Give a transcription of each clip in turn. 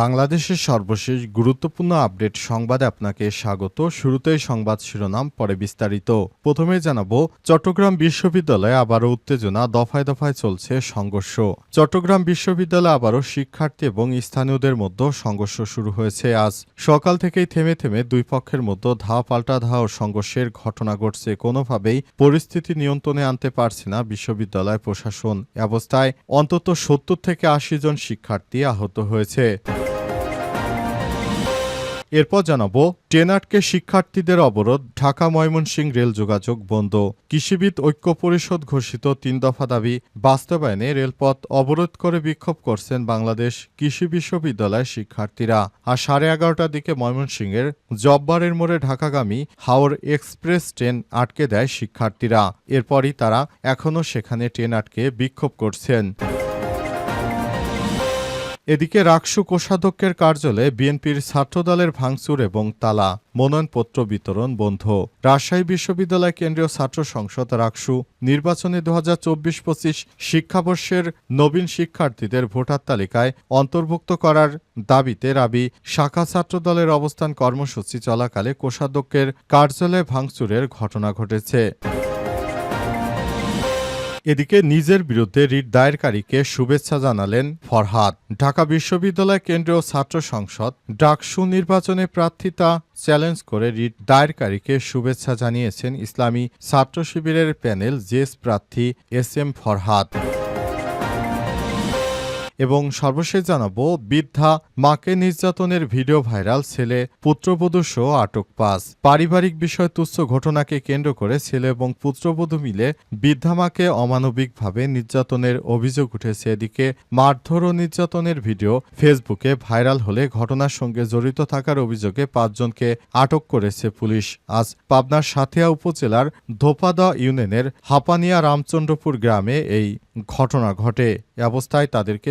বাংলাদেশের সর্বশেষ গুরুত্বপূর্ণ আপডেট সংবাদে আপনাকে স্বাগত। শুরুতেই সংবাদ শিরোনাম, পরে বিস্তারিত। প্রথমে জানাব, চট্টগ্রাম বিশ্ববিদ্যালয়ে আবারও উত্তেজনা, দফায় দফায় চলছে সংঘর্ষ। চট্টগ্রাম বিশ্ববিদ্যালয়ে আবারও শিক্ষার্থী এবং স্থানীয়দের মধ্যে সংঘর্ষ শুরু হয়েছে আজ। সকাল থেকেই থেমে থেমে দুই পক্ষের মধ্যে ধাওয়া পাল্টা ধাওয়া ও সংঘর্ষের ঘটনা ঘটছে। কোনোভাবেই পরিস্থিতি নিয়ন্ত্রণে আনতে পারছে না বিশ্ববিদ্যালয় প্রশাসন। অবস্থায় অন্তত সত্তর থেকে আশি জন শিক্ষার্থী আহত হয়েছে। এরপর জানাব টেনাটকে শিক্ষার্থীদের অবরোধ, ঢাকা ময়মনসিংহ রেল যোগাযোগ বন্ধ। কৃষিবিদ ঐক্য পরিষদ ঘোষিত তিন দফা দাবি, বাস্তবায়নে রেলপথ অবরোধ করে বিক্ষোভ করছেন বাংলাদেশ কৃষি বিশ্ববিদ্যালয়ের শিক্ষার্থীরা। আর সাড়ে এগারোটার দিকে ময়মনসিংহের জব্বারের মোড়ে ঢাকাগামী হাওর এক্সপ্রেস ট্রেন আটকে দেয় শিক্ষার্থীরা। এরপরই তারা এখনও সেখানে ট্রেন আটকে বিক্ষোভ করছেন। এদিকে রাকসু কোষাধ্যক্ষের কার্যালয়ে বিএনপির ছাত্রদলের ভাঙচুর এবং তালা, মনোনয়নপত্র বিতরণ বন্ধ। রাজশাহী বিশ্ববিদ্যালয় কেন্দ্রীয় ছাত্র সংসদ রাকসু নির্বাচনে দু হাজার চব্বিশ পঁচিশ শিক্ষাবর্ষের নবীন শিক্ষার্থীদের ভোটার তালিকায় অন্তর্ভুক্ত করার দাবিতে রাবি শাখা ছাত্রদলের অবস্থান কর্মসূচি চলাকালে কোষাধ্যক্ষের কার্যালয়ে ভাঙচুরের ঘটনা ঘটেছে। এদিকে নিজের বিরুদ্ধে রিট দায়েরকারীকে শুভেচ্ছা জানালেন ফরহাদ। ঢাকা বিশ্ববিদ্যালয় কেন্দ্রীয় ছাত্র সংসদ ডাকসু নির্বাচনে প্রার্থিতা চ্যালেঞ্জ করে রিট দায়েরকারীকে শুভেচ্ছা জানিয়েছেন ইসলামী ছাত্র শিবিরের প্যানেল জেস প্রার্থী এস এম ফরহাদ। এবং সর্বশেষ জানাব, বৃদ্ধা মাকে নির্যাতনের ভিডিও ভাইরাল, ছেলে পুত্রবধূ সহ আটক পাস পারিবারিক বিষয় তুচ্ছ ঘটনাকে কেন্দ্র করে ছেলে এবং পুত্রবধূ মিলে বৃদ্ধা মাকে অমানবিকভাবে নির্যাতনের অভিযোগ উঠেছে। এদিকে মারধর ও নির্যাতনের ভিডিও ফেসবুকে ভাইরাল হলে ঘটনার সঙ্গে জড়িত থাকার অভিযোগে পাঁচজনকে আটক করেছে পুলিশ। আজ পাবনার সাথিয়া উপজেলার ধোপাদা ইউনিয়নের হাপানিয়া রামচন্দ্রপুর গ্রামে এই ঘটনা ঘটে। অবস্থায় তাদেরকে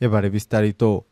Y va revista y todo.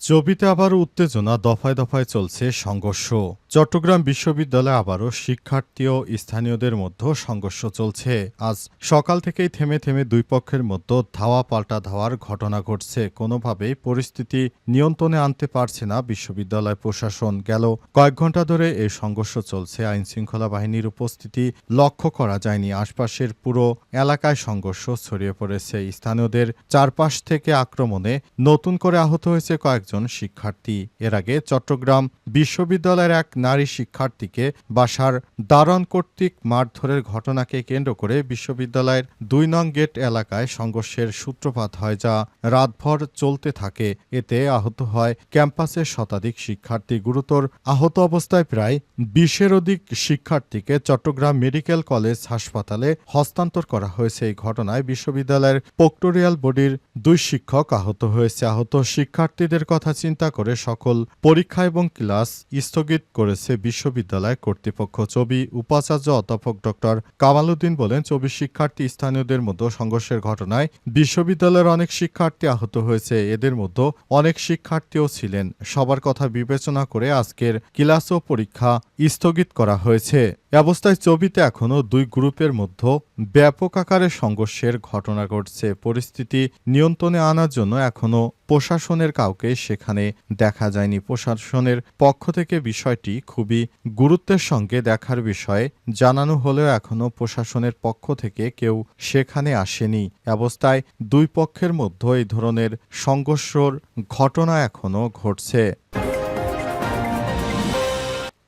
চবিতে আবারও উত্তেজনা দফায় দফায় চলছে সংঘর্ষ। চট্টগ্রাম বিশ্ববিদ্যালয়ে আবারও শিক্ষার্থী ও স্থানীয়দের মধ্যে সংঘর্ষ চলছে। আজ সকাল থেকেই থেমে থেমে দুই পক্ষের মধ্যে ধাওয়া পাল্টা ধাওয়ার ঘটনা ঘটছে। কোনোভাবেই পরিস্থিতি নিয়ন্ত্রণে আনতে পারছে না বিশ্ববিদ্যালয় প্রশাসন। গেল কয়েক ঘণ্টা ধরে এই সংঘর্ষ চলছে। আইন শৃঙ্খলা বাহিনীর উপস্থিতি লক্ষ্য করা যায়নি। আশপাশের পুরো এলাকায় সংঘর্ষ ছড়িয়ে পড়েছে। স্থানীয়দের চারপাশ থেকে আক্রমণে নতুন করে আহত হয়েছে কয়েকজন শিক্ষার্থী। এর আগে চট্টগ্রাম বিশ্ববিদ্যালয়ের এক নারী শিক্ষার্থীকে বাসার দারণ কর্তৃক মারধরের ঘটনাকে কেন্দ্র করে বিশ্ববিদ্যালয়ের দুই নং গেট এলাকায় সংঘর্ষের সূত্রপাত হয় যা রাতভর চলতে থাকে। এতে আহত হয় ক্যাম্পাসের শতাধিক শিক্ষার্থী। গুরুতর আহত অবস্থায় প্রায় বিশের অধিক শিক্ষার্থীকে চট্টগ্রাম মেডিকেল কলেজ হাসপাতালে হস্তান্তর করা হয়েছে। এই ঘটনায় বিশ্ববিদ্যালয়ের পোক্টোরিয়াল বডির দুই শিক্ষক আহত হয়েছে। আহত শিক্ষার্থীদের কথা চিন্তা করে সকল পরীক্ষা এবং ক্লাস স্থগিত করেছে বিশ্ববিদ্যালয় কর্তৃপক্ষ। ছবি উপাচার্য অধ্যাপক ডক্টর কামালউদ্দিন বলেন, চব্বিশ শিক্ষার্থী স্থানীয়দের মধ্যে সংঘর্ষের ঘটনায় বিশ্ববিদ্যালয়ের অনেক শিক্ষার্থী আহত হয়েছে। এদের মধ্যে অনেক শিক্ষার্থীও ছিলেন। সবার কথা বিবেচনা করে আজকের ক্লাস ও পরীক্ষা স্থগিত করা হয়েছে। অবস্থায় ছবিতে এখনও দুই গ্রুপের মধ্যে ব্যাপক আকারে সংঘর্ষের ঘটনা ঘটছে। পরিস্থিতি নিয়ন্ত্রণে আনার জন্য এখনও প্রশাসনের কাউকে সেখানে দেখা যায়নি। প্রশাসনের পক্ষ থেকে বিষয়টি খুবই গুরুত্বের সঙ্গে দেখার বিষয়ে। জানানো হলেও এখনও প্রশাসনের পক্ষ থেকে কেউ সেখানে আসেনি। অবস্থায় দুই পক্ষের মধ্যে এই ধরনের সংঘর্ষর ঘটনা এখনও ঘটছে।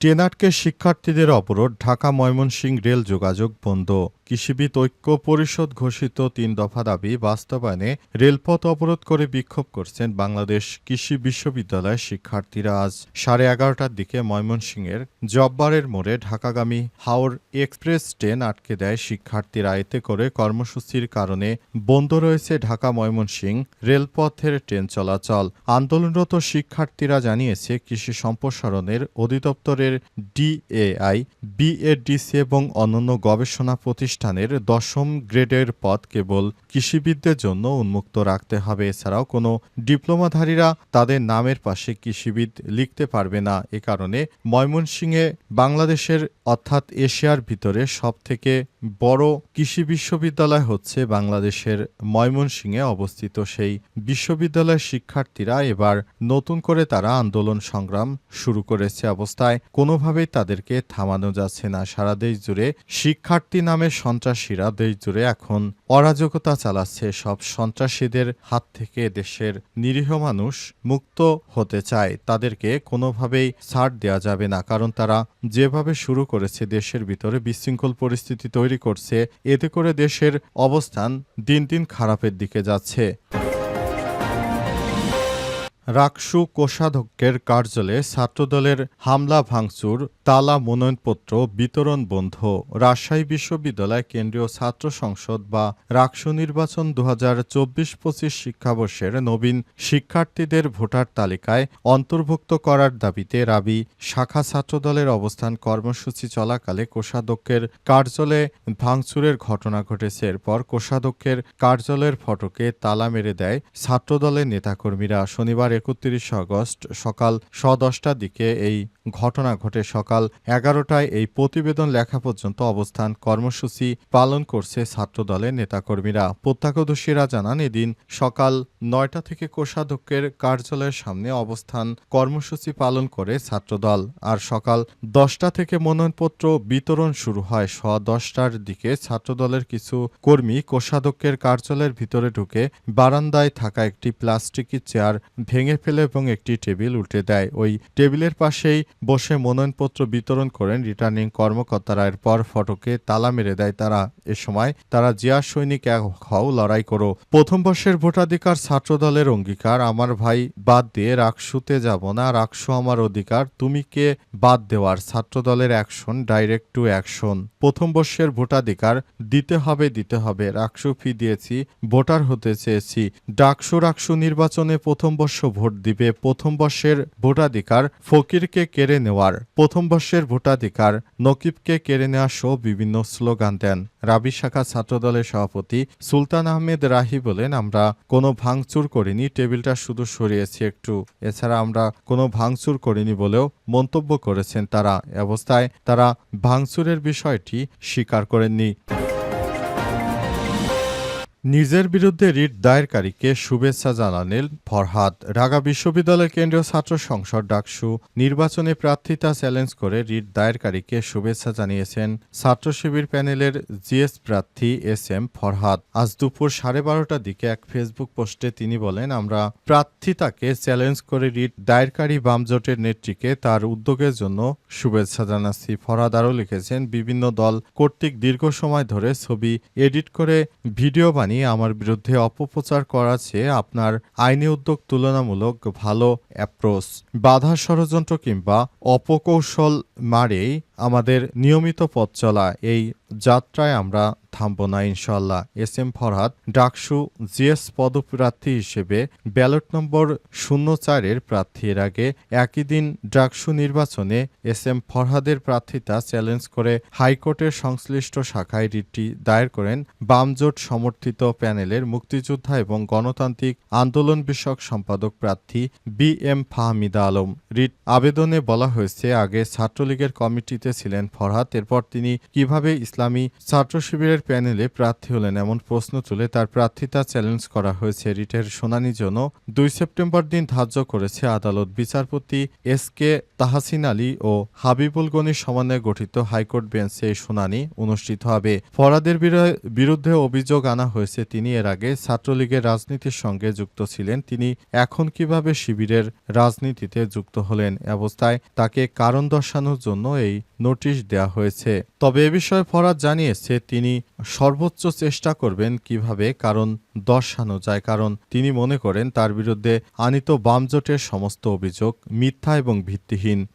টেনাটকে শিক্ষার্থীদের অবরোধ ঢাকা ময়মনসিংহ রেল যোগাযোগ বন্ধ। কৃষিবিদ ঐক্য পরিষদ ঘোষিত তিন দফা দাবি বাস্তবায়নে রেলপথ অবরোধ করে বিক্ষোভ করছেন বাংলাদেশ কৃষি বিশ্ববিদ্যালয়ের শিক্ষার্থীরা আজ সাড়ে এগারোটার দিকে ময়মনসিংহের জব্বারের মোড়ে ঢাকাগামী হাওর এক্সপ্রেস ট্রেন আটকে দেয় শিক্ষার্থীরা। এতে করে কর্মসূচির কারণে বন্ধ রয়েছে ঢাকা ময়মনসিংহ রেলপথের ট্রেন চলাচল। আন্দোলনরত শিক্ষার্থীরা জানিয়েছে, কৃষি সম্প্রসারণের অধিদপ্তরের ডিএআই, বিএডিসি এবং অন্যান্য গবেষণা প্রতিষ্ঠানের দশম গ্রেডের পদ কেবল কৃষিবিদদের জন্য উন্মুক্ত রাখতে হবে। এছাড়াও কোনো ডিপ্লোমাধারীরা তাদের নামের পাশে কৃষিবিদ লিখতে পারবে না। এ কারণে ময়মনসিংহে বাংলাদেশের, অর্থাৎ এশিয়ার ভিতরে সবথেকে বড় কৃষি বিশ্ববিদ্যালয় হচ্ছে বাংলাদেশের ময়মনসিংহে অবস্থিত সেই বিশ্ববিদ্যালয়ের শিক্ষার্থীরা এবার নতুন করে তারা আন্দোলন সংগ্রাম শুরু করেছে অবস্থায়। কোনোভাবেই তাদেরকে থামানো যাচ্ছে না। সারা দেশ জুড়ে শিক্ষার্থী নামে সন্ত্রাসীরা দেশ জুড়ে এখন অরাজকতা চালাচ্ছে। সব সন্ত্রাসীদের হাত থেকে দেশের নিরীহ মানুষ মুক্ত হতে চায়। তাদেরকে কোনোভাবেই ছাড় দেওয়া যাবে না, কারণ তারা যেভাবে শুরু করেছে, দেশের ভিতরে বিশৃঙ্খল পরিস্থিতি তৈরি করছে। এতে করে দেশের অবস্থান দিন দিন খারাপের দিকে যাচ্ছে। রাকসু কোষাধ্যক্ষের কার্যালয়ে ছাত্রদলের হামলা, ভাঙচুর, তালা, মনোনয়নপত্র, বিতরণ বন্ধ। রাজশাহী বিশ্ববিদ্যালয় কেন্দ্রীয় ছাত্র সংসদ বা রাকসু নির্বাচন দু হাজার চব্বিশ পঁচিশ শিক্ষাবর্ষের নবীন শিক্ষার্থীদের ভোটার তালিকায় অন্তর্ভুক্ত করার দাবিতে রাবি শাখা ছাত্রদলের অবস্থান কর্মসূচি চলাকালে কোষাধ্যক্ষের কার্যালয়ে ভাঙচুরের ঘটনা ঘটেছে। এরপর কোষাধ্যক্ষের কার্যালয়ের ফটকে তালা মেরে দেয় ছাত্রদলের নেতাকর্মীরা। শনিবার একত্রিশ আগস্ট সকাল স দশটার দিকে এই ঘটনা ঘটে। সকাল এগারোটায় এই প্রতিবেদন লেখা পর্যন্ত অবস্থান কর্মসূচি পালন করছে ছাত্রদলের নেতাকর্মীরা। প্রত্যক্ষদর্শীরা জানান, এদিন সকাল নয়টা থেকে কোষাধ্যক্ষের কার্যালয়ের সামনে অবস্থান কর্মসূচি পালন করে ছাত্রদল। আর সকাল দশটা থেকে মনোনয়নপত্র বিতরণ শুরু হয়। স দশটার দিকে ছাত্রদলের কিছু কর্মী কোষাধ্যক্ষের কার্যালয়ের ভিতরে ঢুকে বারান্দায় থাকা একটি প্লাস্টিকের চেয়ার ভেঙে ফেলে এবং একটি টেবিল উল্টে দেয়। ওই টেবিলের পাশেই বসে মনোনয়নপত্র বিতরণ করেন রিটার্নিং কর্মকর্তারা। এরপর ফটকে তালা মেরে দেয় তারা। এ সময় তারা, জিয়া সৈনিক, এক হও, লড়াই করো। প্রথম বর্ষের ভোটাধিকার ছাত্রদলের অঙ্গীকার। আমার ভাই বাদ দিয়ে রাকসুতে যাব না। রাকসু আমার অধিকার। তুমি কে? বাদ দেওয়ার। ছাত্রদলের অ্যাকশন, ডাইরেক্ট টু অ্যাকশন। প্রথম বর্ষের ভোটাধিকার। দিতে হবে দিতে হবে। রাকসু ফি দিয়েছি, ভোটার হতে চেয়েছি। ডাকসু, রাকসু নির্বাচনে প্রথম বর্ষ ভোট দিবে প্রথম বর্ষের ভোটাধিকার ফকিরকে কেড়ে নেওয়ার। প্রথম বর্ষের ভোটাধিকার নকিবকে কেড়ে নেওয়া সহ বিভিন্ন স্লোগান দেন। রাবি শাখা ছাত্রদলের সভাপতি সুলতান আহমেদ রাহি বলেন, আমরা কোনো ভাঙচুর করিনি, টেবিলটা শুধু সরিয়েছি একটু। এছাড়া আমরা কোনো ভাঙচুর করিনি বলেও মন্তব্য করেছেন তারা। অবস্থায় তারা ভাঙচুরের বিষয়টি স্বীকার করেননি। নিজের বিরুদ্ধে রিট দায়েরকারীকে শুভেচ্ছা জানালেন ফরহাদ। ঢাকা বিশ্ববিদ্যালয় কেন্দ্রীয় ছাত্র সংসদ ডাকসু নির্বাচনে প্রার্থিতা চ্যালেঞ্জ করে রিট দায়েরকারীকে শুভেচ্ছা জানিয়েছেন ছাত্র শিবির প্যানেলের জিএস প্রার্থী এস এম ফরহাদ। আজ দুপুর সাড়ে বারোটার দিকে এক ফেসবুক পোস্টে তিনি বলেন, আমরা প্রার্থিতাকে চ্যালেঞ্জ করে রিট দায়েরকারী বামজোটের নেত্রীকে তার উদ্যোগের জন্য শুভেচ্ছা জানাচ্ছি। ফরহাদ আরও লিখেছেন, বিভিন্ন দল কর্তৃক দীর্ঘ সময় ধরে ছবি এডিট করে ভিডিও বানিয়ে আমার বিরুদ্ধে অপপ্রচার করা চেয়ে আপনার আইনি উদ্যোগ তুলনামূলক ভালো অ্যাপ্রোচ বাধা ষড়যন্ত্র কিংবা অপকৌশল মারেই আমাদের নিয়মিত পথ চলা এই যাত্রায় আমরা থামব না ইনশাল্লাহ S M Farhad, DUCSU GS পদপ্রার্থী হিসেবে ব্যালট নম্বর শূন্য চারের প্রার্থীর আগে একই দিন ডাকসু নির্বাচনে এস এম ফরহাদের প্রার্থিতা চ্যালেঞ্জ করে হাইকোর্টের সংশ্লিষ্ট শাখায় রিটটি দায়ের করেন বামজোট সমর্থিত প্যানেলের মুক্তিযোদ্ধা এবং গণতান্ত্রিক আন্দোলন বিষয়ক সম্পাদক প্রার্থী B M Fahmida Alam. Writ আবেদনে বলা হয়েছে, আগে ছাত্রলীগের কমিটিতে ছিলেন ফরহাদ, এরপর তিনি কীভাবে ইসলামী ছাত্র শিবিরের প্যানেলে প্রার্থী হলেন এমন প্রশ্ন তুলে তার প্রার্থিতা চ্যালেঞ্জ করা হয়েছে। রিটের শুনানির জন্য দুই সেপ্টেম্বর দিন ধার্য করেছে আদালত বিচারপতি এস কে তাহাসিন আলী ও হাবিবুল গনির সমন্বয়ে গঠিত হাইকোর্ট বেঞ্চে এই শুনানি অনুষ্ঠিত হবে। ফরাদের বিরু- বিরুদ্ধে অভিযোগ আনা হয়েছে। তিনি এর আগে ছাত্রলীগের রাজনীতির সঙ্গে যুক্ত ছিলেন। তিনি এখন কীভাবে শিবিরের রাজনীতিতে যুক্ত হলেন অবস্থায় তাকে কারণ দর্শানোর জন্য এই নোটিশ দেওয়া হয়েছে। তবে এ বিষয়ে ফরাদ জানিয়েছে, তিনি সর্বোচ্চ চেষ্টা করবেন কীভাবে, কারণ দর্শানো যায়। কারণ তিনি মনে করেন, তার বিরুদ্ধে আনিত বামজোটের সমস্ত অভিযোগ মিথ্যা এবং ভিত্তিহীন।